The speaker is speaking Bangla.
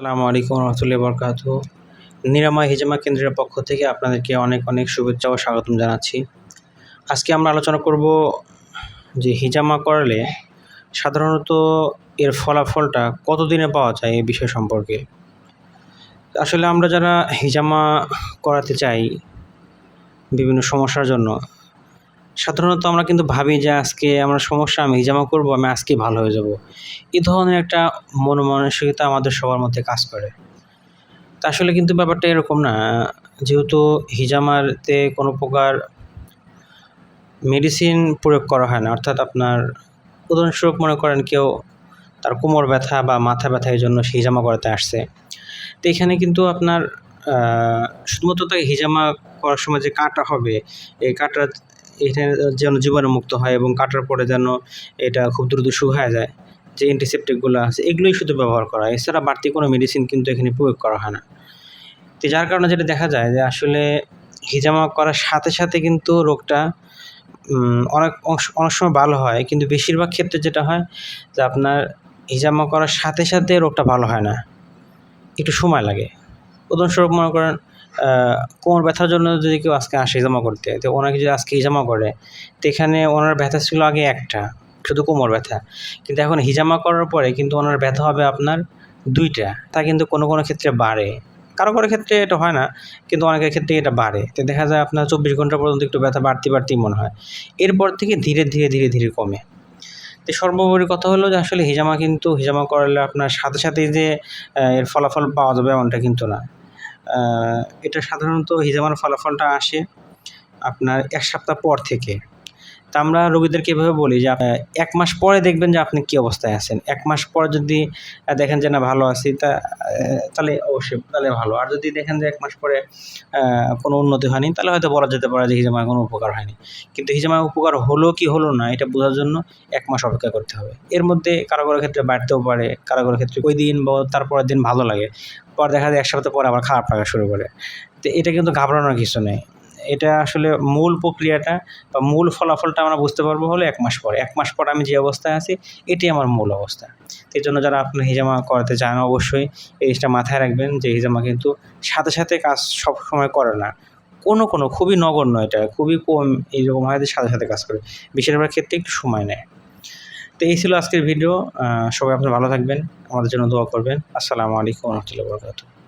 আসসালামু আলাইকুম রহমতুল্লাহ বরকাত নিরাময় হিজামা কেন্দ্রের পক্ষ থেকে আপনাদেরকে অনেক অনেক শুভেচ্ছা ও স্বাগতম জানাচ্ছি। আজকে আমরা আলোচনা করব যে হিজামা করলে সাধারণত এর ফলাফলটা কতদিনে পাওয়া যায় এই বিষয় সম্পর্কে। আসলে আমরা যারা হিজামা করাতে চাই বিভিন্ন সমস্যার জন্য সাধারণত আমরা কিন্তু ভাবি যে আজকে আমরা সমস্যা, আমি হিজামা করব, আমি আজকে ভালো হয়ে যাব। এই ধরনের একটা মন মানসিকতা আমাদের সবার মধ্যে কাজ করে। তা আসলে কিন্তু ব্যাপারটা এরকম না। যেহেতু হিজামারতে কোনো প্রকার মেডিসিন প্রয়োগ করা হয় না, অর্থাৎ আপনার উদাহরণস্বরূপ মনে করেন কেউ তার কোমর ব্যথা বা মাথা ব্যথা এই জন্য সে হিজামা করাতে আসছে। তো এখানে কিন্তু আপনার শুধুমাত্র তাকে হিজামা করার সময় যে কাটা হবে, এই কাটা এটা যেন জীবাণুমুক্ত হয় এবং কাটার পরে যেন এটা খুব দ্রুত শুকায় যায়, যে অ্যান্টিসেপটিকগুলো আছে, এগুলোই শুধু ব্যবহার করা হয়। এছাড়া বাড়তি কোনো মেডিসিন কিন্তু এখানে প্রয়োগ করা হয় না। তো যার কারণে যেটা দেখা যায় যে আসলে হিজামা করার সাথে সাথে কিন্তু রোগটা অনেক অংশ, অনেক সময় ভালো হয়। কিন্তু বেশিরভাগ ক্ষেত্রে যেটা হয় যে আপনার হিজামা করার সাথে সাথে রোগটা ভালো হয় না। একটু সময় লাগে। উদাহরণস্বরূপ মনে করেন কোমর ব্যথার জন্য যদি কেউ আজকে আসে হিজামা করতে, তো ওনাকে যদি আজকে হিজামা করে, তো এখানে ওনার ব্যথা ছিল আগে একটা, শুধু কোমর ব্যথা। কিন্তু এখন হিজামা করার পরে কিন্তু ওনার ব্যথা হবে আপনার দুইটা, তা কিন্তু কোনো কোনো ক্ষেত্রে বাড়ে। কারও কারও ক্ষেত্রে এটা হয় না, কিন্তু অনেকের ক্ষেত্রে এটা বাড়ে। তো দেখা যায় আপনার চব্বিশ ঘণ্টা পর্যন্ত একটু ব্যথা বাড়তি বাড়তি মনে হয়। এরপর থেকে ধীরে ধীরে ধীরে ধীরে কমে। তো সর্বোপরি কথা হলো যে আসলে হিজামা কিন্তু হিজামা করলে আপনার সাথে সাথেই যে এর ফলাফল পাওয়া যাবে এমনটা কিন্তু না। এটা সাধারণত হিজামার ফলাফলটা আসে আপনার এক সপ্তাহ পর থেকে। তা আমরা রোগীদেরকে এভাবে বলি যে এক মাস পরে দেখবেন যে আপনি কী অবস্থায় আছেন। এক মাস পর যদি দেখেন যে না ভালো আছি, তা তাহলে অবশ্যই তাহলে ভালো। আর যদি দেখেন যে এক মাস পরে কোনো উন্নতি হয়নি, তাহলে হয়তো বলা যেতে পারে যে হিজামায় কোনো উপকার হয়নি। কিন্তু হিজামায় উপকার হলো কি হলো না, এটা বোঝার জন্য এক মাস অপেক্ষা করতে হবে। এর মধ্যে কারও কারও ক্ষেত্রে বাড়তেও পারে কারও কারও ক্ষেত্রে ওই দিন বা তারপরের দিন ভালো লাগে। পর দেখা যায় এক সপ্তাহ পরে আবার খারাপ লাগা শুরু করে। তো এটা কিন্তু ঘাবড়ানোর কিছু নেই। এটা আসলে মূল প্রক্রিয়াটা বা মূল ফলাফলটা আমরা বুঝতে পারব হলো এক মাস পরে। এক মাস পর আমি যে অবস্থায় আছি, এটি আমার মূল অবস্থা। এই জন্য যারা আপনার হিজামা করাতে চান অবশ্যই এই জিনিসটা মাথায় রাখবেন যে হিজামা কিন্তু সাথে সাথে কাজ সব সময় করে না। কোনো কোনো খুবই নগণ্য এটা, খুবই কম এইরকম হয় সাথে সাথে কাজ করে। বেশিরভাগ ক্ষেত্রে একটু সময় নেয়। তো এই ছিল আজকের ভিডিও। সবাই আপনার ভালো থাকবেন। আমাদের জন্য দোয়া করবেন। আসসালামু আলাইকুম রহমতুল্লাহ বরকাত